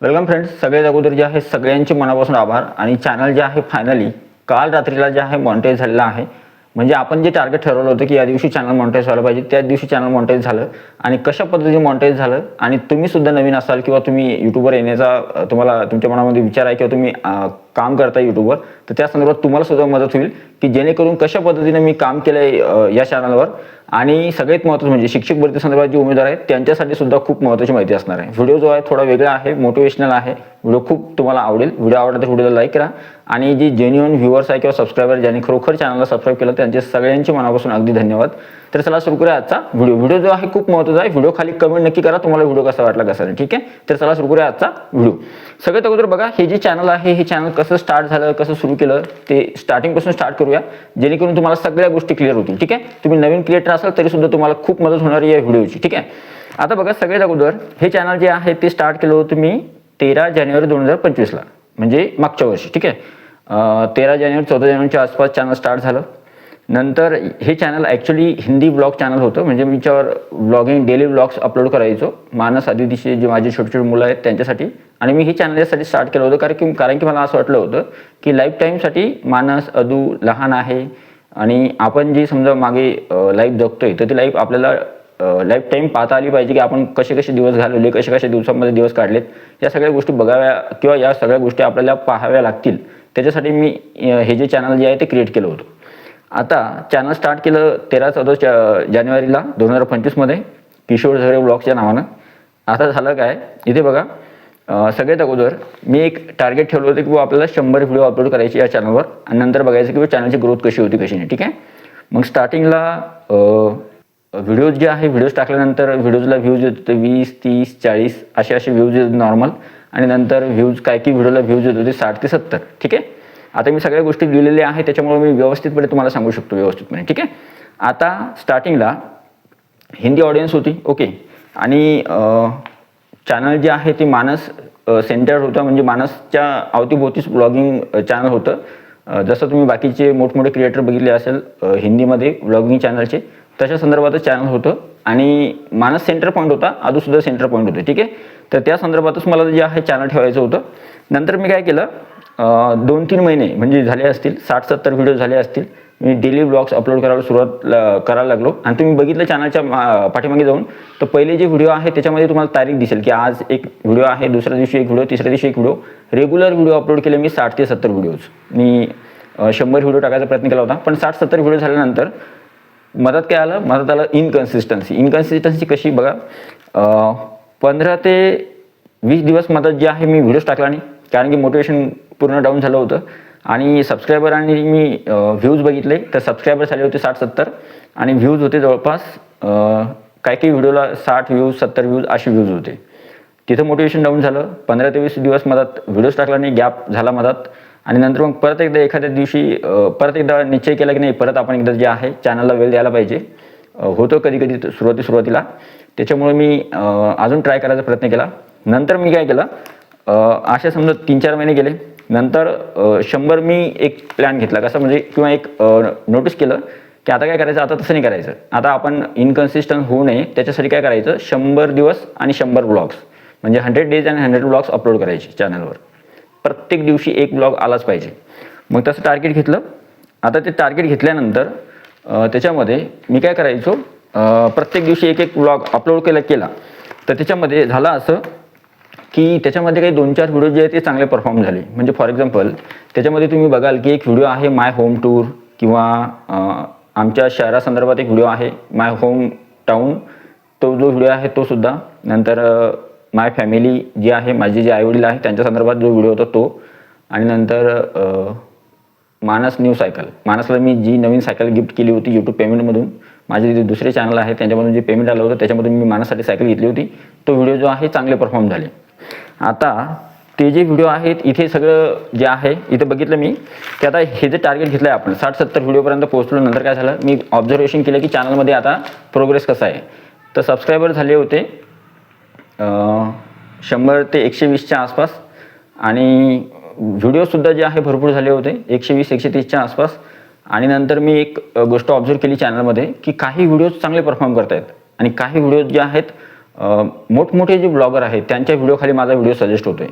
Welcome friends सगळ्यात अगोदर जे आहे सगळ्यांचे मनापासून आभार. आणि चॅनल जे आहे फायनली काल रात्रीला जे आहे मॉनिटाईज झालेला आहे. म्हणजे आपण जे टार्गेट ठरवलं होतं की या दिवशी चॅनल मॉनिटाईज व्हायला पाहिजे त्या दिवशी चॅनल मॉनिटाईज झालं. आणि कशा पद्धतीने मॉनिटाईज झालं? आणि तुम्ही सुद्धा नवीन असाल किंवा तुम्ही यूट्यूबवर येण्याचा तुम्हाला तुमच्या मनामध्ये विचार आहे किंवा तुम्ही काम करता यूट्यूबवर तर त्या संदर्भात तुम्हाला सुद्धा मदत होईल की जेणेकरून कशा पद्धतीने मी काम केलं आहे या चॅनलवर आणि सगळ्यात महत्त्वाचं म्हणजे शिक्षक भरती संदर्भात जे उमेदवार आहेत त्यांच्यासाठी सुद्धा खूप महत्त्वाची माहिती असणार आहे. व्हिडिओ जो आहे थोडा वेगळा आहे मोटिवेशनल आहे. व्हिडिओ खूप तुम्हाला आवडेल. व्हिडिओ आवडला तर व्हिडिओला लाईक करा. आणि जे जेन्युअन व्ह्युअर्स आहे किंवा सबस्क्रायबर ज्यांनी खरोखर चॅनलला सबस्क्राईब केलं त्यांचे सगळ्यांचे मनापासून अगदी धन्यवाद. तर चला सुरू करूया आजचा व्हिडिओ. व्हिडिओ जो आहे खूप महत्त्वाचा आहे. व्हिडिओ खाली कमेंट नक्की करा. तुम्हाला व्हिडिओ कसा वाटला कसा ठीक आहे? तर चला सुरू करूया आजचा व्हिडिओ. सगळ्यात अगोदर बघा हे जे चॅनल आहे हे चॅनल कसं स्टार्ट झालं कसं सुरू केलं ते स्टार्टिंगपासून स्टार्ट करूया. जेणेकरून तुम्हाला सगळ्या गोष्टी क्लिअर होतील. ठीक आहे? तुम्ही नवीन क्रिएटर असाल तरी सुद्धा तुम्हाला खूप मदत होणार या व्हिडिओची ठीक आहे? आता बघा सगळ्यात अगोदर हे चॅनल जे आहे ते स्टार्ट केलं होतं मी तेरा जानेवारी दोन हजार पंचवीसला म्हणजे मागच्या वर्षी ठीक आहे? तेरा जानेवारी चौदा जानेवारीच्या आसपास चॅनल स्टार्ट झालं. नंतर हे channel actually Hindi blog channel होतं म्हणजे मी याच्यावर ब्लॉगिंग डेली ब्लॉग्स अपलोड करायचो. मानस आदितीचे जे माझे छोटे छोटे मुलं आहेत त्यांच्यासाठी. आणि मी हे चॅनल यासाठी स्टार्ट केलं होतं कारण की कारण की मला असं वाटलं होतं की लाईफ टाईमसाठी मानस अदू लहान आहे. आणि आपण जी समजा मागे लाईफ जगतोय तर ती लाईफ आपल्याला लाईफ टाईम पाहता आली पाहिजे की आपण कसे कसे दिवस घालवले कसे कसे दिवसांमध्ये दिवस काढलेत या सगळ्या गोष्टी बघाव्या किंवा या सगळ्या गोष्टी आपल्याला पाहाव्या लागतील. त्याच्यासाठी मी हे जे चॅनल जे आहे ते क्रिएट केलं होतं. आता चॅनल स्टार्ट केलं तेरा चौदा जानेवारीला दोन हजार पंचवीसमध्ये किशोर झरे ब्लॉगच्या नावानं. आता झालं काय? इथे बघा. सगळ्यात अगोदर मी एक टार्गेट ठेवलं होतं की बुवा आपल्याला शंभर व्हिडिओ अपलोड करायचे या चॅनलवर आणि नंतर बघायचं की चॅनलची ग्रोथ कशी होती कशी नाही ठीक आहे? मग स्टार्टिंगला व्हिडिओज जे आहे व्हिडिओज टाकल्यानंतर व्हिडिओजला व्ह्यूज येत होते वीस तीस चाळीस असे असे व्ह्यूज येत नॉर्मल आणि नंतर व्ह्यूज काय की व्हिडिओला व्ह्यूज येत होते साठ ते सत्तर ठीक आहे? आता मी सगळ्या गोष्टी लिहिलेल्या आहे त्याच्यामुळे मी व्यवस्थितपणे तुम्हाला सांगू शकतो व्यवस्थितपणे ठीक आहे? आता स्टार्टिंगला हिंदी ऑडियन्स होती ओके आणि चॅनल जे आहे ते मानस सेंटर होतं म्हणजे मानसच्या अवतीभोवतीच ब्लॉगिंग चॅनल होतं. जसं तुम्ही बाकीचे मोठमोठे क्रिएटर बघितले असेल हिंदीमध्ये ब्लॉगिंग चॅनलचे तशा संदर्भातच चॅनल होतं. आणि मानस सेंटर पॉईंट होता आजूसुद्धा सेंटर पॉईंट होते ठीक आहे? तर त्या संदर्भातच मला जे आहे चॅनल ठेवायचं होतं. नंतर मी काय केलं दोन तीन महिने म्हणजे झाले असतील साठ सत्तर व्हिडिओ झाले असतील मी डेली ब्लॉग्स अपलोड करायला सुरुवात करायला लागलो. आणि तुम्ही बघितलं चॅनलच्या पाठीमागे जाऊन तर पहिले जे व्हिडिओ आहे त्याच्यामध्ये तुम्हाला तारीख दिसेल की आज एक व्हिडिओ आहे दुसऱ्या दिवशी एक व्हिडिओ तिसऱ्या दिवशी एक व्हिडिओ रेग्युलर व्हिडिओ अपलोड केले मी साठ ते सत्तर व्हिडिओज मी शंभर व्हिडिओ टाकायचा प्रयत्न केला होता. पण साठ सत्तर व्हिडिओ झाल्यानंतर मदत काय आलं? मदत आलं इनकन्सिस्टन्सी इनकन्सिस्टन्सी कशी बघा? पंधरा ते वीस दिवस मदत जे आहे मी व्हिडिओज टाकला नाही. कारण की मोटिवेशन पूर्ण डाऊन झालं होतं. आणि सबस्क्रायबर आणि मी व्ह्यूज बघितले तर सबस्क्रायबर झाले होते साठ सत्तर आणि व्ह्यूज होते जवळपास काही काही व्हिडिओला साठ व्ह्यूज सत्तर व्ह्यूज असे व्ह्यूज होते. तिथं मोटिवेशन डाऊन झालं. पंधरा ते वीस दिवस मधात व्हिडिओज टाकला नाही गॅप झाला मधात. आणि नंतर मग परत एकदा एखाद्या दिवशी परत एकदा निश्चय केला की नाही परत आपण एकदा जे आहे चॅनलला वेळ द्यायला पाहिजे. होतो होतं कधी कधी सुरुवाती सुरुवातीला. त्याच्यामुळे मी अजून ट्राय करायचा प्रयत्न केला. नंतर मी काय केलं असे अशा समजा तीन चार महिने गेले. नंतर शंभर मी एक प्लॅन घेतला. कसं म्हणजे किंवा एक नोटीस केलं की आता काय करायचं? आता तसं नाही करायचं. आता आपण इनकन्सिस्टंट होऊ नये. त्याच्यासाठी काय करायचं? शंभर दिवस आणि शंभर ब्लॉग्स म्हणजे हंड्रेड डेज आणि हंड्रेड ब्लॉग्स अपलोड करायचे चॅनलवर प्रत्येक दिवशी एक ब्लॉग आलाच पाहिजे. मग तसं टार्गेट घेतलं. आता ते टार्गेट घेतल्यानंतर त्याच्यामध्ये मी काय करायचो? प्रत्येक दिवशी एक एक ब्लॉग अपलोड केला केला. तर त्याच्यामध्ये झालं असं की त्याच्यामध्ये काही दोन चार व्हिडिओ जे आहेत ते चांगले परफॉर्म झाले. म्हणजे फॉर एक्झाम्पल त्याच्यामध्ये तुम्ही बघाल की एक व्हिडिओ आहे माय होम टूर किंवा आमच्या शहरासंदर्भात एक व्हिडिओ आहे माय होम टाऊन तो जो व्हिडिओ आहे तो सुद्धा. नंतर माय फॅमिली जी आहे माझे जे आईवडील आहे त्यांच्या संदर्भात जो व्हिडिओ होता तो. आणि नंतर मानस न्यू सायकल. मानसला मी जी नवीन सायकल गिफ्ट केली होती यूट्यूब पेमेंटमधून माझे जे दुसरे चॅनल आहे त्यांच्यामधून जे पेमेंट आलं होतं त्याच्यामधून मी मानससाठी सायकल घेतली होती. तो व्हिडिओ जो आहे चांगले परफॉर्म झाले. आता ते जे व्हिडिओ आहेत इथे सगळं जे आहे इथे बघितलं मी की आता हे जे टार्गेट घेतलं आहे आपण साठ सत्तर व्हिडिओपर्यंत पोहोचलो नंतर काय झालं? मी ऑब्झर्वेशन केलं की चॅनलमध्ये आता प्रोग्रेस कसा आहे. तर सबस्क्रायबर झाले होते शंभर ते एकशे वीसच्या आसपास. आणि व्हिडिओसुद्धा जे आहे भरपूर झाले होते एकशे वीस एकशे तीसच्या आसपास. आणि नंतर मी एक गोष्ट ऑब्झर्व केली चॅनलमध्ये की काही व्हिडिओज चांगले परफॉर्म करत आहेत आणि काही व्हिडिओज जे आहेत मोठमोठे जे ब्लॉगर आहेत त्यांच्या व्हिडिओखाली माझा व्हिडिओ सजेस्ट होतोय.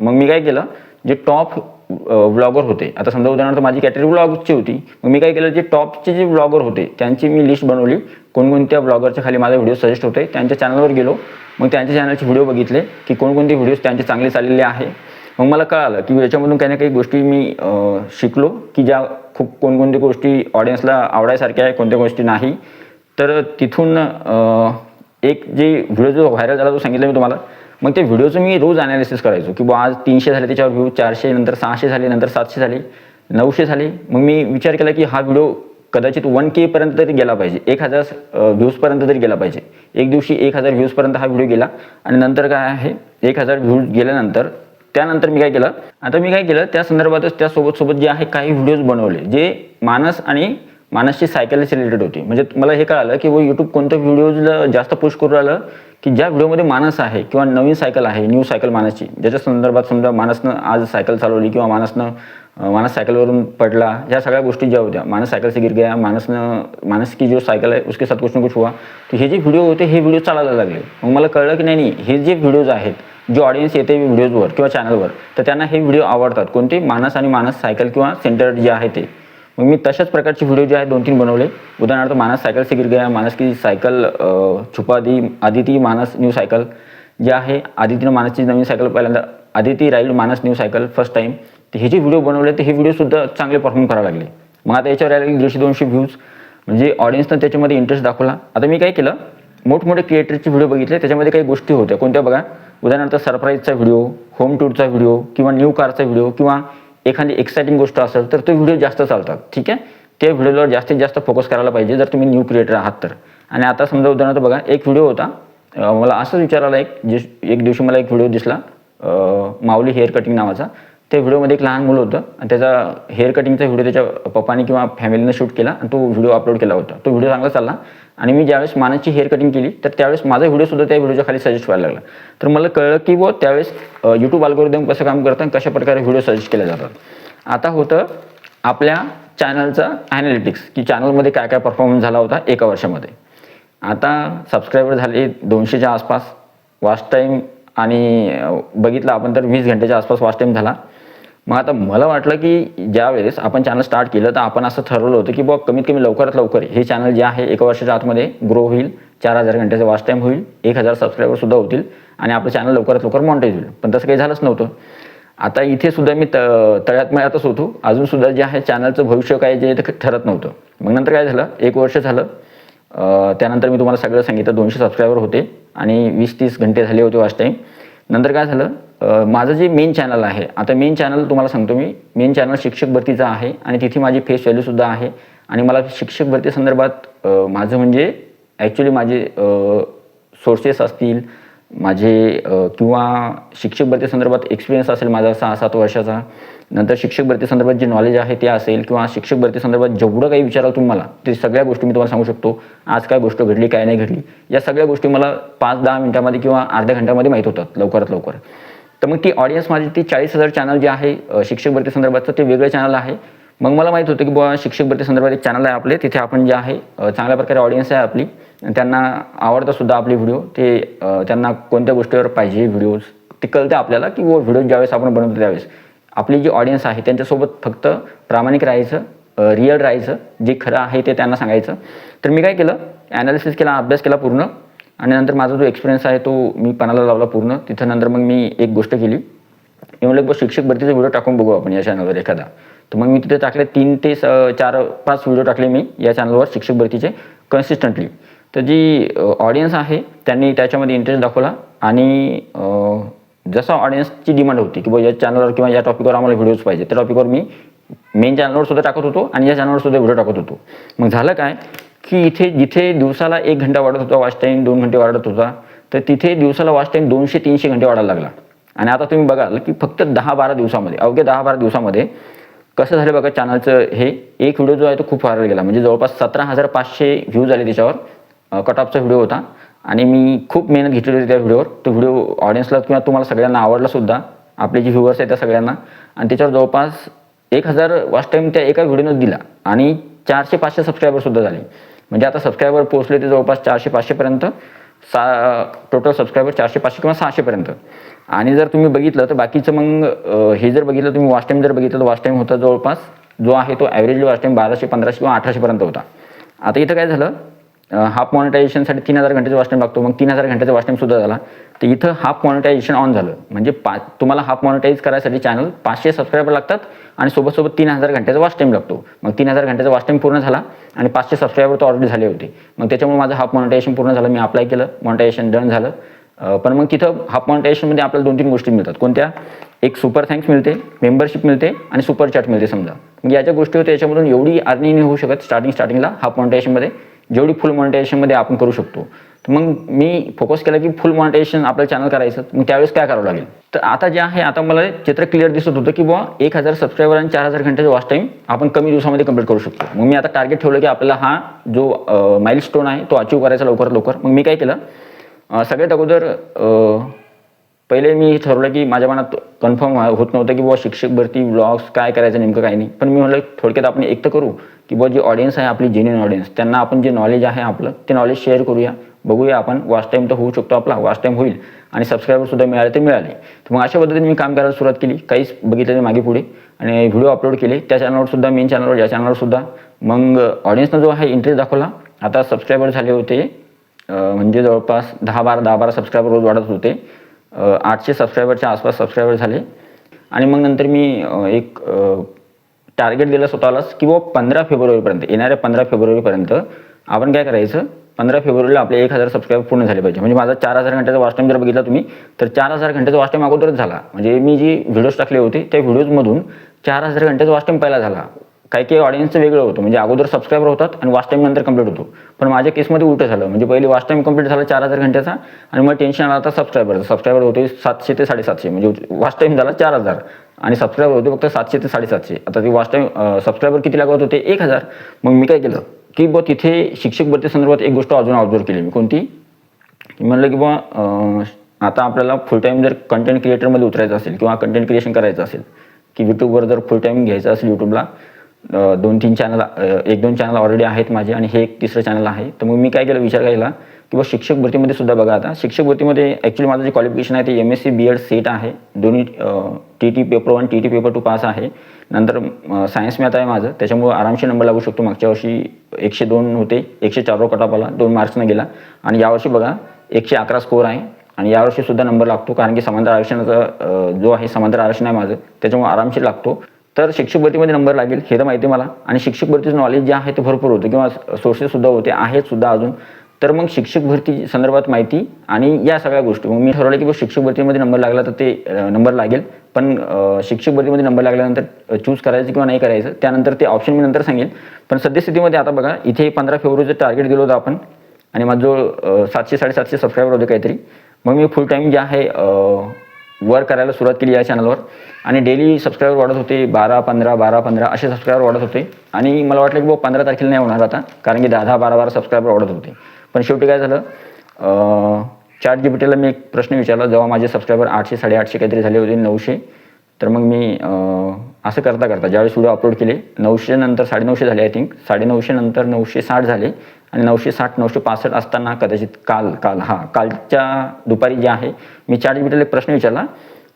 मग मी काय केलं जे टॉप ब्लॉगर होते आता समजा उदाहरणार्थ माझी कॅटेगरी ब्लॉगची होती मग मी काय केलं जे टॉपचे जे ब्लॉगर होते त्यांची मी लिस्ट बनवली कोणकोणत्या ब्लॉगरच्या खाली माझा व्हिडिओ सजेस्ट होते त्यांच्या चॅनलवर गेलो मग त्यांच्या चॅनलचे व्हिडिओ बघितले की कोणकोणते व्हिडिओज त्यांचे चांगले चाललेले आहे. मग मला कळालं की याच्यामधून काही ना काही गोष्टी मी शिकलो की ज्या खूप कोणकोणत्या गोष्टी ऑडियन्सला आवडायसारख्या आहे कोणत्या गोष्टी नाही. तर तिथून एक जे व्हिडिओ जो व्हायरल झाला तो सांगितलं मी तुम्हाला. मग त्या व्हिडिओचं मी रोज अनालिसिस करायचो की बा आज तीनशे झाले त्याच्यावर व्ह्यू चारशे नंतर सहाशे झाले नंतर सातशे झाले नऊशे झाले. मग मी विचार केला की हा व्हिडिओ कदाचित वन के पर्यंत तरी गेला पाहिजे. एक हजार व्ह्यूजपर्यंत तरी गेला पाहिजे. एक दिवशी एक हजार व्ह्यूजपर्यंत हा व्हिडिओ गेला. आणि नंतर काय आहे? एक हजार व्ह्यूज गेल्यानंतर त्यानंतर मी काय केलं? आता मी काय केलं? त्या संदर्भातच त्यासोबत सोबत जे आहे काही व्हिडिओज बनवले जे मानस आणि मानसची सायकलशी रिलेटेड होती. म्हणजे मला हे कळालं की यूट्यूब कोणत्या व्हिडिओजला जास्त पुश करू राहिलं की ज्या व्हिडिओमध्ये मानस आहे किंवा नवीन सायकल आहे न्यू सायकल मानसची ज्याच्या संदर्भात समजा मानसनं आज सायकल चालवली किंवा मानसनं मानस सायकलवरून पडला ह्या सगळ्या गोष्टी ज्या होत्या मानस सायकल से गिर गया मानसनं मानस की जो सायकल आहे उसके साथ कुछ ना कुछ हुआ तर हे जे व्हिडिओ होते हे व्हिडिओ चालायला लागले. मग मला कळलं की नाही नाही हे जे व्हिडिओज आहेत जे ऑडियन्स येते व्हिडिओजवर किंवा चॅनलवर तर त्यांना हे व्हिडिओ आवडतात. कोणते? मानस आणि मानस सायकल किंवा सेंटर जे आहे ते. मग मी तशाच प्रकारचे व्हिडिओ जे आहेत दोन तीन बनवले. उदाहरणार्थ मानस सायकल से गिर गया मानस की सायकल छुपा दी आदिती मानस न्यू सायकल जे आहे आदितीनं मानसची नवीन सायकल पहिल्यांदा Aditi ride Manas new cycle first time तर हे जे व्हिडिओ बनवले तर हे व्हिडिओसुद्धा चांगले परफॉर्म करायला लागले. मग आता याच्यावर यायला दीडशे दोनशे व्ह्यूज म्हणजे ऑडियन्सनं त्याच्यामध्ये इंटरेस्ट दाखवला. आता मी काय केलं मोठमोठे क्रिएटरचे व्हिडिओ बघितले. त्याच्यामध्ये काही गोष्टी होत्या. कोणत्या बघा? उदाहरणार्थ सरप्राईजचा व्हिडिओ होम टूरचा व्हिडिओ किंवा न्यू कारचा व्हिडिओ किंवा एखादी एक्साइटिंग गोष्ट असेल तर तो व्हिडिओ जास्त चालतात ठीक आहे? त्या व्हिडिओवर जास्तीत जास्त फोकस करायला पाहिजे जर तुम्ही न्यू क्रिएटर आहात तर. आणि आता समजा उदाहरणार्थ बघा एक व्हिडिओ होता. मला असंच विचारायला एक जे एक दिवशी मला एक व्हिडिओ दिसला माऊली हेअर कटिंग नावाचा. त्या व्हिडिओमध्ये एक लहान मुलं होतं आणि त्याचा हेअर कटिंगचा व्हिडिओ त्याच्या पप्पाने किंवा फॅमिलीनं शूट केला आणि तो व्हिडिओ अपलोड केला होता. तो व्हिडिओ चांगला चालला. आणि मी ज्यावेळेस मानाची हेअर कटिंग केली तर त्यावेळेस माझा व्हिडिओसुद्धा त्या व्हिडिओच्या खाली सजेस्ट व्हायला लागला. तर मला कळलं की बुवा त्यावेळेस यूट्यूब अल्गोरिदम कसं काम करतं आणि कशा प्रकारे व्हिडिओ सजेस्ट केले जातात. आता होतं आपल्या चॅनलचं ॲनालिटिक्स की चॅनलमध्ये काय काय परफॉर्मन्स झाला होता एका वर्षामध्ये. आता सबस्क्रायबर झाले दोनशेच्या आसपास वॉच टाईम आणि बघितलं आपण तर वीस घंटेच्या आसपास वॉच टाईम झाला. मग आता मला वाटलं की ज्या वेळेस आपण चॅनल स्टार्ट केलं तर आपण असं ठरवलं होतं की बुवा कमीत कमी लवकरात लवकर हे चॅनल जे आहे एका वर्षाच्या आतमध्ये ग्रो होईल चार हजार घंट्याचा वॉच टाईम होईल एक हजार सबस्क्रायबरसुद्धा होतील आणि आपलं चॅनल लवकरात लवकर मॉनिटाईज होईल. पण तसं काही झालंच नव्हतं. आता इथे सुद्धा मी त तळ्यात मिळतच होतो अजून सुद्धा जे आहे चॅनलचं भविष्य काय जे ते ठरत नव्हतं. मग नंतर काय झालं? एक वर्ष झालं. त्यानंतर मी तुम्हाला सगळं सांगितलं. दोनशे सबस्क्रायबर होते आणि वीस तीस घंटे झाले होते वॉच टाईम नंतर काय झालं? माझं जे मेन चॅनल आहे आता मेन चॅनल तुम्हाला सांगतो मी मेन चॅनल शिक्षक भरतीचं आहे आणि तिथे माझी फेस व्हॅल्यूसुद्धा आहे. आणि मला शिक्षक भरती संदर्भात माझं म्हणजे ॲक्च्युली माझे सोर्सेस असतील माझे किंवा शिक्षक भरती संदर्भात एक्सपिरियन्स असेल माझा सहा सात वर्षाचा नंतर शिक्षक भरती संदर्भात जे नॉलेज आहे ते असेल किंवा शिक्षक भरती संदर्भात जेवढं काही विचाराल तुम्ही मला ते सगळ्या गोष्टी मी तुम्हाला सांगू शकतो. आज काय गोष्ट घडली काय नाही घडली या सगळ्या गोष्टी मला पाच दहा मिनिटामध्ये किंवा अर्ध्या घंट्यामध्ये माहीत होतात लवकरात लवकर. तर मग ती ऑडियन्स माझी ती चाळीस हजार चॅनल जे आहे शिक्षक भरती संदर्भातचं ते वेगळं चॅनल आहे. मग मला माहीत होतं की बुवा शिक्षक भरती संदर्भात एक चॅनल आहे आपले तिथे आपण जे आहे चांगल्या प्रकारे ऑडियन्स आहे आपली. त्यांना आवडतंसुद्धा आपले व्हिडिओ ते त्यांना कोणत्या गोष्टीवर पाहिजे व्हिडिओज ते कळतं आपल्याला की व व्हिडिओ ज्यावेळेस आपण बनवतो त्यावेळेस. आपली जी ऑडियन्स आहे त्यांच्यासोबत फक्त प्रामाणिक राहायचं रिअल राहायचं जे खरं आहे ते त्यांना सांगायचं. तर मी काय केलं ॲनालिसिस केला अभ्यास केला पूर्ण. आणि नंतर माझा जो एक्सपिरियन्स आहे तो मी पणाला लावला पूर्ण. तिथं नंतर मग मी एक गोष्ट केली. मी म्हणलं शिक्षक भरतीचा व्हिडिओ टाकून बघू आपण या चॅनलवर एखादा. तर मग मी तिथे टाकले तीन ते स चार पाच व्हिडिओ टाकले मी या चॅनलवर शिक्षक भरतीचे कन्सिस्टंटली तर जी ऑडियन्स आहे त्यांनी त्याच्यामध्ये इंटरेस्ट दाखवला आणि जसा जसं ऑडियन्सची डिमांड होती की बाबा या चॅनलवर किंवा या टॉपिकवर आम्हाला व्हिडिओज पाहिजे त्या टॉपिकवर मी मेन चॅनलवर सुद्धा टाकत होतो आणि या चॅनलवर सुद्धा व्हिडिओ टाकत होतो. मग झालं काय की इथे जिथे दिवसाला एक घंटा वाढत होता वॉच टाईम दोन घंटे वाढत होता तर तिथे दिवसाला वॉच टाईम दोनशे तीनशे घंटे वाढायला लागला. आणि आता तुम्ही बघाल की फक्त दहा बारा दिवसामध्ये अवघ्या दहा बारा दिवसामध्ये कसं झालं बघा चॅनलचं हे एक व्हिडिओ जो आहे तो खूप व्हायरल गेला. म्हणजे जवळपास सतरा हजार पाचशे व्ह्यूज आले त्याच्यावर. कट ऑफचा व्हिडिओ होता. आणि मी खूप मेहनत घेतलेली होती त्या व्हिडिओवर तो व्हिडिओ ऑडियन्सला किंवा तुम्हाला सगळ्यांना आवडला सुद्धा. आपले जे व्ह्युअर्स आहेत त्या सगळ्यांना. आणि त्याच्यावर जवळपास एक हजार वॉच टाईम त्या एका व्हिडिओनं दिला. आणि चारशे पाचशे सबस्क्रायबरसुद्धा झाले. म्हणजे आता सबस्क्रायबर पोहोचले ते जवळपास चारशे पाचशेपर्यंत सा टोटल सबस्क्रायबर चारशे पाचशे किंवा सहाशेपर्यंत आणि जर तुम्ही बघितलं तर बाकीचं मग हे जर बघितलं तुम्ही वॉच टाईम जर बघितलं तर वॉच टाईम होता जवळपास जो आहे तो ॲव्हरेज वॉच टाईम बाराशे पंधराशे किंवा अठराशेपर्यंत होता. आता इथं काय झालं? हाफ मॉनिटायझेशनसाठी तीन हजार घंट्याचं वॉच टाईम लागतो. मग तीन हजार घंट्याचा वॉच टाईम सुद्धा झाला. तर इथं हाफ मॉनिटायझेशन ऑन झालं. म्हणजे पा तुम्हाला हाफ मॉनिटाईज करायसाठी चॅनल पाचशे सबस्क्रायबर लागतात आणि सोबत सोबत तीन हजार घंट्याचा वॉच टाईम लागतो. मग तीन हजार घंट्याचा वॉच टाईम पूर्ण झाला आणि पाचशे सबस्क्रायबर तर ऑलरेडी झाले होते. मग त्याच्यामुळे माझं हाफ मॉनिटायझेशन पूर्ण झालं. मी अप्लाय केलं. मॉनिटायझेशन डन झालं. पण मग तिथं हाफ मॉनिटायझेशनमध्ये आपल्याला दोन तीन गोष्टी मिळतात. कोणत्या? एक सुपर थँक्स मिळते मेंबरशिप मिळते आणि सुपर चॅट मिळते समजा. मग या ज्या गोष्टी होत्या याच्यामधून एवढी अर्निंग नाही होऊ शकत स्टार्टिंग स्टार्टिंगला हाफ मॉनिटायझेशनमध्ये जेवढी फुल मॉनिटायझेशनमध्ये आपण करू शकतो. तर मग मी फोकस केला की फुल मॉनिटायझेशन आपलं चॅनल करायचं. मग त्यावेळेस काय करावं लागेल? तर आता जे आहे आता मला चित्र क्लिअर दिसत होतं की बुवा एक हजार सबस्क्रायबर आणि चार हजार घंट्याचा वॉच टाईम आपण कमी दिवसामध्ये कंप्लीट करू शकतो. मग मी आता टार्गेट ठेवलं की आपल्याला हा जो माइल स्टोन आहे तो अचीव करायचा लवकरात लवकर. मग मी काय केलं? सगळ्यात अगोदर पहिले मी ठरवलं की माझ्या मनात कन्फर्म होत नव्हतं की बुवा शिक्षक भरती ब्लॉग्स काय करायचं नेमकं काय नाही. पण मी म्हणलं थोडक्यात आपण एक तर करू की बुवा जी ऑडियन्स आहे आपली जेन्युन ऑडियन्स त्यांना आपण जे नॉलेज आहे आपलं ते नॉलेज शेअर करूया. बघूया आपण वॉच टाईम तर होऊ शकतो आपला वॉच टाईम होईल. आणि सबस्क्रायबरसुद्धा मिळाले ते मिळाले. तर मग अशा पद्धतीने मी काम करायला सुरुवात केली. काहीच बघितलं मागे पुढे. आणि व्हिडिओ अपलोड केले. त्या चॅनलवर सुद्धा मेन चॅनलवर या चॅनलवर सुद्धा. मग ऑडियन्सनं जो आहे इंटरेस्ट दाखवला. आता सबस्क्रायबर झाले होते म्हणजे जवळपास दहा बारा दहा बारा सबस्क्रायबर रोज वाढत होते. आठशे सबस्क्रायबरच्या आसपास सबस्क्रायबर झाले. आणि मग नंतर मी एक टार्गेट दिलं स्वतःलाच की बाबा पंधरा फेब्रुवारीपर्यंत येणाऱ्या पंधरा फेब्रुवारीपर्यंत आपण काय करायचं? पंधरा फेब्रुवारीला आपले एक हजार सबस्क्राईब पूर्ण झाले पाहिजे. म्हणजे माझा चार हजार घंट्याचा वॉच टाईम जर बघितला तुम्ही तर चार हजार घंट्याचा वॉच टाईम अगोदरच झाला. म्हणजे मी जी व्हिडिओज टाकले होते त्या व्हिडिओजमधून चार हजार घंट्याचा वॉच टाईम पहिला झाला. काही काही ऑडियन्सचं वेगळं होतं. म्हणजे अगोदर सबस्क्रायबर होतात आणि वॉच टाईम नंतर कंप्लीट होतो. पण माझ्या केसमध्ये उलटं झालं. म्हणजे पहिले वॉच टाईम कंप्लीट झाला चार हजार घंट्याचा आणि मग टेन्शन आला आता सबस्क्रायबर सबस्क्रायबर होते सातशे ते साडेसातशे. म्हणजे वॉच टाईम झाला चार हजार. आणि सबस्क्रायबर होते फक्त सातशे ते साडेसातशे. आता ते वॉच टाईम सबस्क्रायबर किती लागत होते? एक हजार. मग मी काय केलं? की बुवा तिथे शिक्षक भरती संदर्भात एक गोष्ट अजून ऑब्झर्व केली मी. कोणती? म्हणलं की बुवा आता आपल्याला फुल टाईम जर कंटेंट क्रिएटरमध्ये उतरायचं असेल किंवा कंटेंट क्रिएशन करायचं असेल की यूट्यूबवर जर फुल टाईम घ्यायचं असेल यूट्यूबला दोन तीन चॅनल एक दोन चॅनल ऑलरेडी आहेत माझे आणि हे एक तिसरं चॅनल आहे. तर मग मी काय केलं विचार केला की बुवा शिक्षक भरतीमध्ये सुद्धा बघा आता. शिक्षक भरतीमध्ये ॲक्च्युली माझं जे क्वालिफिकेशन आहे ते M S C B Ed SET आहे. दोन्ही T T paper one T T paper two pass आहे. नंतर सायन्स मॅथ आहे माझं. त्याच्यामुळे आरामशी नंबर लागू शकतो. मागच्या वर्षी एकशे दोन होते. एकशे चारवर कट ऑफ आला दोन मार्क्सनं गेला. आणि यावर्षी बघा एकशे अकरा स्कोर आहे. आणि यावर्षी सुद्धा नंबर लागतो. कारण की समांतर आरक्षणाचा जो आहे समांतर आरक्षण आहे माझं. त्याच्यामुळे आरामशीर लागतो. तर शिक्षक भरतीमध्ये नंबर लागेल हे तर माहिती आहे मला. आणि शिक्षक भरतीचं नॉलेज जे आहे ते भरपूर होतं किंवा सोर्सेससुद्धा होते आहेत सुद्धा अजून. तर मग शिक्षक भरती संदर्भात माहिती आणि या सगळ्या गोष्टी. मग मी ठरवलं की शिक्षक भरतीमध्ये नंबर लागला तर ते नंबर लागेल. पण शिक्षक भरतीमध्ये नंबर लागल्यानंतर चूज करायचं किंवा नाही करायचं त्यानंतर ते ऑप्शन मी नंतर सांगेल. पण सद्यस्थितीमध्ये आता बघा इथे पंधरा फेब्रुवारीचं टार्गेट दिलं होतं आपण. आणि माझं जो सातशे साडेसातशे सबस्क्रायबर होते काहीतरी. मग मी फुल टाईम जे आहे वर करायला सुरुवात केली या चॅनलवर आणि डेली सबस्क्रायबर वाढत होते बारा पंधरा बारा पंधरा असे सबस्क्रायबर वाढत होते. आणि मला वाटलं की भाऊ पंधरा तारखेला नाही होणार आता कारण की दहा दहा बारा बारा सबस्क्रायबर वाढत होते. पण शेवटी काय झालं चार्ट जी मी एक प्रश्न विचारला जेव्हा माझे सबस्क्रायबर आठशे साडेआठशे काहीतरी झाले होते नऊशे तर मग मी असं करता करता ज्यावेळेस व्हिडिओ अपलोड केले नऊशे नंतर साडेनऊशे झाले आय थिंक साडेनऊशे नंतर नऊशे साठ झाले आणि नऊशे साठ नऊशे पासष्ट असताना कदाचित काल काल हा कालच्या दुपारी जे आहे मी चार जीपीटीला एक प्रश्न विचारला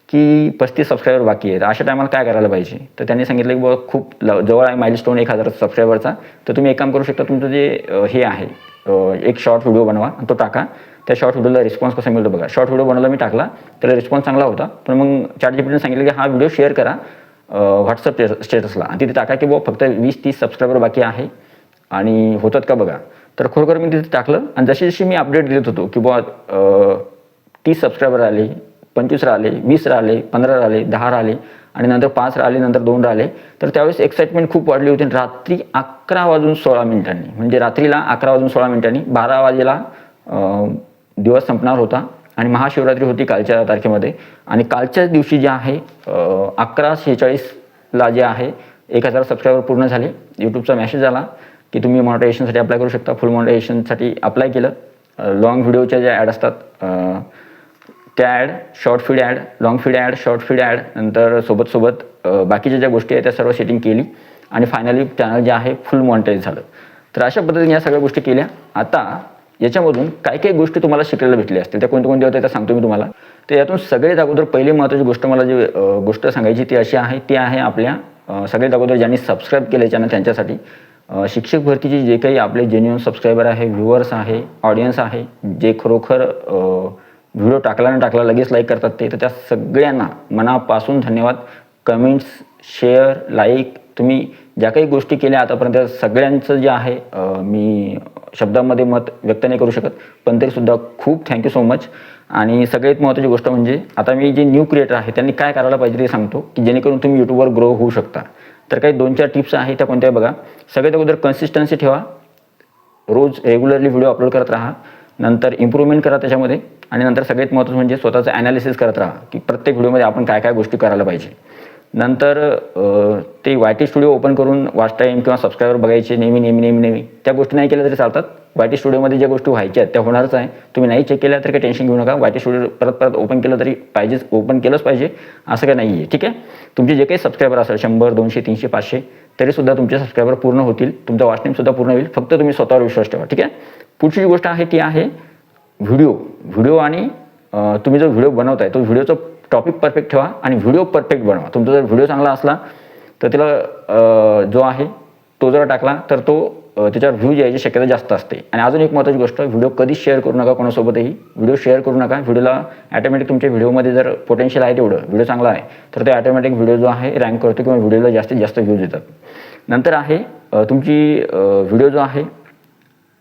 की पस्तीस सबस्क्रायबर बाकी आहेत. अशा टायमाला काय करायला पाहिजे? तर त्यांनी सांगितलं की बाबा खूप जवळ आहे माइलस्टोन एक हजार सबस्क्रायबरचा तर तुम्ही एक काम करू शकता तुमचं जे हे आहे एक शॉर्ट व्हिडिओ बनवा आणि तो टाका. त्या शॉर्ट व्हिडिओला रिस्पॉन्स कसा मिळतो बघा. शॉर्ट व्हिडिओ बनवला मी टाकला. त्याला रिस्पॉन्स चांगला होता. पण मग चार जीपीटीने सांगितलं की हा व्हिडिओ शेअर करा. व्हॉट्सअप स्टेटसला आणि तिथे टाका की बुवा फक्त वीस तीस सबस्क्रायबर बाकी आहे आणि होतात का बघा. तर खरोखर मी तिथे टाकलं आणि जशी जशी मी अपडेट देत होतो की बुवा तीस सबस्क्रायबर आले पंचवीस राहिले वीस राहिले पंधरा राहिले दहा राहिले आणि नंतर पाच राहिले नंतर दोन राहिले तर त्यावेळेस एक्साइटमेंट खूप वाढली होती आणि रात्री अकरा वाजून सोळा मिनिटांनी म्हणजे रात्रीला अकरा वाजून सोळा मिनिटांनी बारा वाजेला दिवस संपणार होता. आणि महाशिवरात्री होती कालच्या तारखेमध्ये. आणि कालच्याच दिवशी जे आहे अकरा शेहेचाळीसला जे आहे एक हजार सबस्क्रायबर पूर्ण झाले. यूट्यूबचा मेसेज आला की तुम्ही मॉनिटायझेशनसाठी अप्लाय करू शकता. फुल मॉनिटायझेशनसाठी अप्लाय केलं. लॉंग व्हिडिओच्या ज्या ॲड असतात त्या ad short feed ad long feed ad short feed ad नंतर सोबत सोबत बाकीच्या ज्या गोष्टी आहेत त्या सर्व सेटिंग केली. आणि फायनली चॅनल जे आहे फुल मॉनिटाईज झालं. तर अशा पद्धतीने या सगळ्या गोष्टी केल्या. आता याच्यामधून काय काही गोष्टी तुम्हाला शिकायला भेटल्या असतील. त्या कोणत्या कोणत्या होत्या त्या सांगतो मी तुम्हाला. तर यातून सगळ्यात अगोदर पहिली महत्त्वाची गोष्ट मला जी गोष्ट सांगायची ती अशी आहे ती आहे आपल्या सगळ्यात अगोदर ज्यांनी सबस्क्राईब केले चॅनल त्यांच्यासाठी शिक्षक भरतीचे जे काही आपले जेन्युअन सबस्क्रायबर आहे व्ह्युअर्स आहे ऑडियन्स आहे जे खरोखर व्हिडिओ टाकला न टाकला लगेच लाईक करतात ते तर त्या सगळ्यांना मनापासून धन्यवाद. कमेंट्स शेअर लाईक तुम्ही ज्या काही गोष्टी केल्या आतापर्यंत सगळ्यांचं जे आहे मी शब्दामध्ये मत व्यक्त नाही करू शकत पण तरीसुद्धा खूप थँक्यू सो मच आणि सगळ्यात महत्त्वाची गोष्ट म्हणजे आता मी जे न्यू क्रिएटर आहे त्यांनी काय करायला पाहिजे ते सांगतो की जेणेकरून तुम्ही यूट्यूबवर ग्रो होऊ शकता. तर काही दोन चार टिप्स आहेत त्या कोणत्या बघा. सगळ्यात अगोदर कन्सिस्टन्सी ठेवा. रोज रेग्युलरली व्हिडिओ अपलोड करत राहा. नंतर इम्प्रूव्हमेंट करा त्याच्यामध्ये. आणि नंतर सगळ्यात महत्त्वाचं म्हणजे स्वतःचं ॲनालिसिस करत राहा की प्रत्येक व्हिडिओमध्ये आपण काय काय गोष्टी करायला पाहिजे. नंतर ते वाय टी स्टुडिओ ओपन करून वाच टाईम किंवा सबस्क्रायबर बघायचे नेहमी नेहमी नेहमी नेहमी. त्या गोष्टी नाही केल्या तरी चालतात. वाय टी स्टुडिओमध्ये ज्या गोष्टी व्हायच्या आहेत त्या होणारच आहे. तुम्ही नाही चेक केल्या तर काही टेन्शन घेऊ नका. वाय टी स्टुडिओ परत परत ओपन केलं तरी पाहिजेच. ओपन केलंच पाहिजे. असं काही नाही आहे ठीक आहे? तुमचे जे काही सबस्क्रायबर असेल शंभर दोनशे तीनशे पाचशे तरीसुद्धा तुमचे सबस्क्रायबर पूर्ण होतील. तुमचा वॉच टाईमसुद्धा पूर्ण होईल. फक्त तुम्ही स्वतःवर विश्वास ठेवा. ठीक आहे? पुढची जी गोष्ट आहे ती आहे व्हिडिओ व्हिडिओ आणि तुम्ही जो व्हिडिओ बनवताय तो व्हिडिओचं टॉपिक परफेक्ट ठेवा आणि व्हिडिओ परफेक्ट बनवा. तुमचा जर व्हिडिओ चांगला असला तर त्याला जो आहे तो जर टाकला तर तो त्याच्यावर व्ह्यूज यायची शक्यता जास्त असते. आणि अजून एक महत्त्वाची गोष्ट व्हिडिओ कधीच शेअर करू नका कोणासोबतही. व्हिडिओ शेअर करू नका. व्हिडिओला ॲटोमॅटिक तुमच्या व्हिडिओमध्ये जर पोटेन्शियल आहे तेवढं व्हिडिओ चांगला आहे तर ते ॲटोमॅटिक व्हिडिओ जो आहे रँक करतो किंवा व्हिडिओला जास्तीत जास्त व्ह्यूज येतात नंतर आहे तुमची व्हिडिओ जो आहे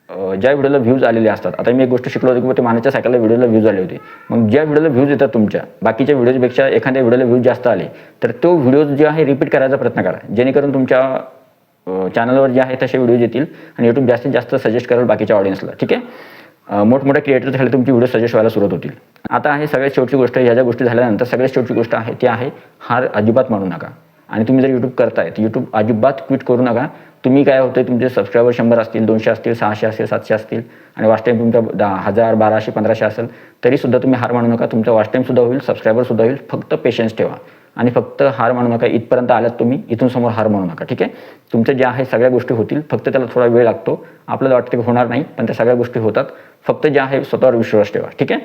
ज्या व्हिडिओला व्ह्यूज आलेले असतात. आता मी एक गोष्ट शिकलो होतो की ते मानाच्या सायकलला व्हिडिओला व्ह्यूज आले होते. मग ज्या व्हिडिओला व्ह्यूज येतात तुमच्या बाकीच्या व्हिडिओजपेक्षा एखाद्या व्हिडिओला व्ह्यूज जास्त आले तर तो व्हिडिओ जे आहे रिपीट करायचा प्रयत्न करा. जेणेकरून तुमच्या चॅनलवर जे आहे तसे व्हिडिओज येतील आणि यूट्यूब जास्तीत जास्त सजेस्ट करेल बाकीच्या ऑडियन्सला ठीक आहे? मोठमोठ्या क्रिएटर झाले तुमची व्हिडिओ सजेस्ट व्हायला सुरुवात होतील. आता आहे सगळ्यात शेवटची गोष्ट. ह्या ज्या गोष्टी झाल्यानंतर सगळ्यात शेवटची गोष्ट आहे ती आहे हार अजिबात मानू नका. आणि तुम्ही जर यूट्यूब करताय तर यूट्यूब अजिबात क्विट करू नका. तुम्ही काय होते तुमचे सबस्क्रायबर शंभर असतील दोनशे असतील सहाशे असतील सातशे असतील आणि वॉच टाईम तुमचा दहा हजार बाराशे पंधराशे असेल तरीसुद्धा तुम्ही हार मानू नका. तुमचा वॉच टाईमसुद्धा होईल सबस्क्रायबरसुद्धा होईल. फक्त पेशन्स ठेवा. आणि फक्त हार मानू नका. इथपर्यंत आल्यात तुम्ही इथून समोर हार मानू नका. ठीक आहे? तुमचं जे आहे सगळ्या गोष्टी होतील. फक्त त्याला थोडा वेळ लागतो. आपल्याला वाटतं की होणार नाही पण त्या सगळ्या गोष्टी होतात. फक्त जे आहे स्वतःवर विश्वास ठेवा. ठीक आहे?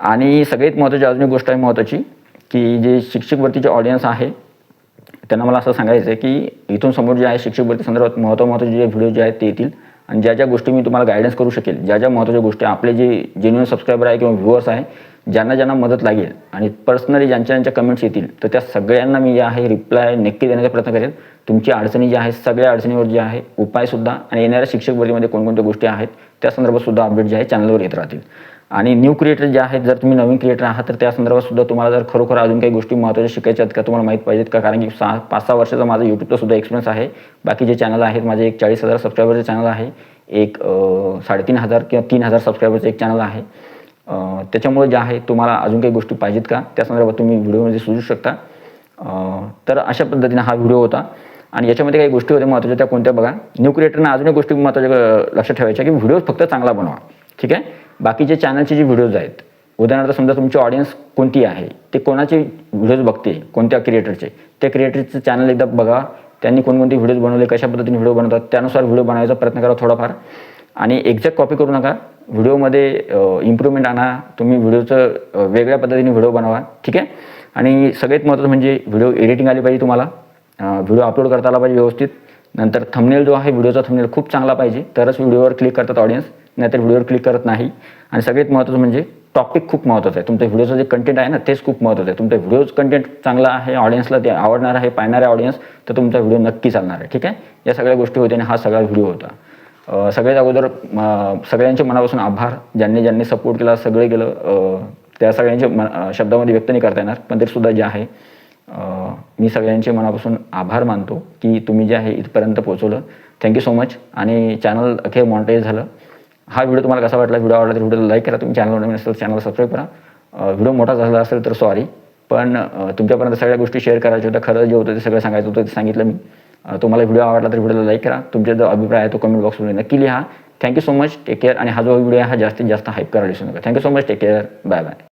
आणि सगळ्यात महत्त्वाची अजून एक गोष्ट आहे महत्त्वाची की जे शिक्षक भरतीचे ऑडियन्स आहे त्यांना मला असं सांगायचं आहे की इथून समोर जे आहे शिक्षक भरती संदर्भात महत्त्व महत्त्वाचे जे व्हिडिओ जे आहेत ते येतील. आणि ज्या ज्या गोष्टी मी तुम्हाला गायडन्स करू शकेल ज्या ज्या महत्त्वाच्या गोष्टी आपले जे जेन्युअन सबस्क्रायबर आहे किंवा व्ह्युअर्स आहे ज्यांना ज्यांना मदत लागेल आणि पर्सनली ज्यांच्या ज्यांच्या कमेंट्स येतील तर त्या सगळ्यांना मी जे आहे रिप्लाय नक्की देण्याचा प्रयत्न करेल तुमची अडचणी ज्या आहेत सगळ्या अडचणीवर जे आहे उपायसुद्धा आणि येणाऱ्या शिक्षक भरतीमध्ये कोणकोणत्या गोष्टी आहेत त्या संदर्भात सुद्धा अपडेट जे आहे चॅनलवर येत राहतील. आणि न्यू क्रिएटर जे आहेत जर तुम्ही नवीन क्रिएटर आहात तर त्या संदर्भात सुद्धा तुम्हाला जर खरोखर अजून काही गोष्टी महत्त्वाच्या शिकायच्या आहेत का तुम्हाला माहीत पाहिजेत का? कारण की सहा पाच सहा वर्षाचा माझा यूट्यूबचा सुद्धा एक्सपिरियन्स आहे. बाकी जे चॅनल आहेत माझे एक चाळीस हजार सबस्क्रायबरचे चॅनल आहे. एक साडेतीन हजार किंवा तीन हजार सबस्क्रायबरचं एक चॅनल आहे. त्याच्यामुळे जे आहे तुम्हाला अजून काही गोष्टी पाहिजेत का? त्या संदर्भात तुम्ही व्हिडिओमध्ये सुचू शकता. तर अशा पद्धतीने हा व्हिडिओ होता. आणि याच्यामध्ये काही गोष्टी होत्या महत्त्वाच्या त्या कोणत्या बघा? न्यू क्रिएटरना अजून एक गोष्टी महत्त्वाच्या लक्षात ठेवायच्या की व्हिडिओ फक्त चांगला बनवा. ठीक आहे? बाकीचे चॅनलचे जे व्हिडिओज आहेत उदाहरणार्थ समजा तुमची ऑडियन्स कोणती आहे ते कोणाचे व्हिडिओज बघते कोणत्या क्रिएटरचे त्या क्रिएटरचं चॅनल एकदा बघा त्यांनी कोणकोणते व्हिडिओज बनवले कशा पद्धतीने व्हिडिओ बनवतात त्यानुसार व्हिडिओ बनवायचा प्रयत्न करा थोडाफार. आणि एक्झॅक्ट कॉपी करू नका व्हिडिओमध्ये इम्प्रूव्हमेंट आणा तुम्ही व्हिडिओचं वेगळ्या पद्धतीने व्हिडिओ बनवा ठीक आहे? आणि सगळ्यात महत्त्वाचं म्हणजे व्हिडिओ एडिटिंग आली पाहिजे तुम्हाला. व्हिडिओ अपलोड करता आला पाहिजे व्यवस्थित. नंतर थंबनेल जो आहे व्हिडिओचा थंबनेल खूप चांगला पाहिजे तरच व्हिडिओवर क्लिक करतात ऑडियन्स नाहीतर व्हिडिओवर क्लिक करत नाही. आणि सगळ्यात महत्त्वाचं म्हणजे टॉपिक खूप महत्त्वाचं आहे. तुमच्या व्हिडिओचं जे कंटेंट आहे ना तेच खूप महत्त्वाचं आहे. तुमच्या व्हिडिओज कंटेंट चांगला आहे ऑडियन्सला ते आवडणार आहे पाहणारे ऑडियन्स तर तुमचा व्हिडिओ नक्की चालणार आहे. ठीक आहे? या सगळ्या गोष्टी होत्या आणि हा सगळा व्हिडिओ होता. सगळ्यात अगोदर सगळ्यांचे मनापासून आभार. ज्यांनी ज्यांनी सपोर्ट केला सगळे केलं त्या सगळ्यांचे म शब्दामध्ये व्यक्त नाही करता येणार पण तरीसुद्धा जे आहे मी सगळ्यांचे मनापासून आभार मानतो की तुम्ही जे आहे इथपर्यंत पोहोचवलं. थँक्यू सो मच आणि चॅनल अखेर मॉनिटाईज झालं. हा व्हिडिओ तुम्हाला कसा वाटला व्हिडिओ आवडला तर व्हिडिओला लाईक करा तुम्ही चॅनल नवीन असेल चॅनल सबस्क्राईब करा. व्हिडिओ मोठा झाला असेल तर सॉरी पण तुमच्यापर्यंत सगळ्या गोष्टी शेअर करायच्या होत्या. खरं जे होतं ते सगळं सांगायचं होतं ते सांगितलं मी. तुम्हाला व्हिडिओ आवडला तर व्हिडिओला लाईक करा. तुमचा जो अभिप्राय आहे तो कमेंट बॉक्समध्ये नक्की लिहा. Thank you so much take care आणि हा जो व्हिडिओ आहे हा जास्तीत जास्त हाईप करायला दिसू नका. Thank you so much take care bye bye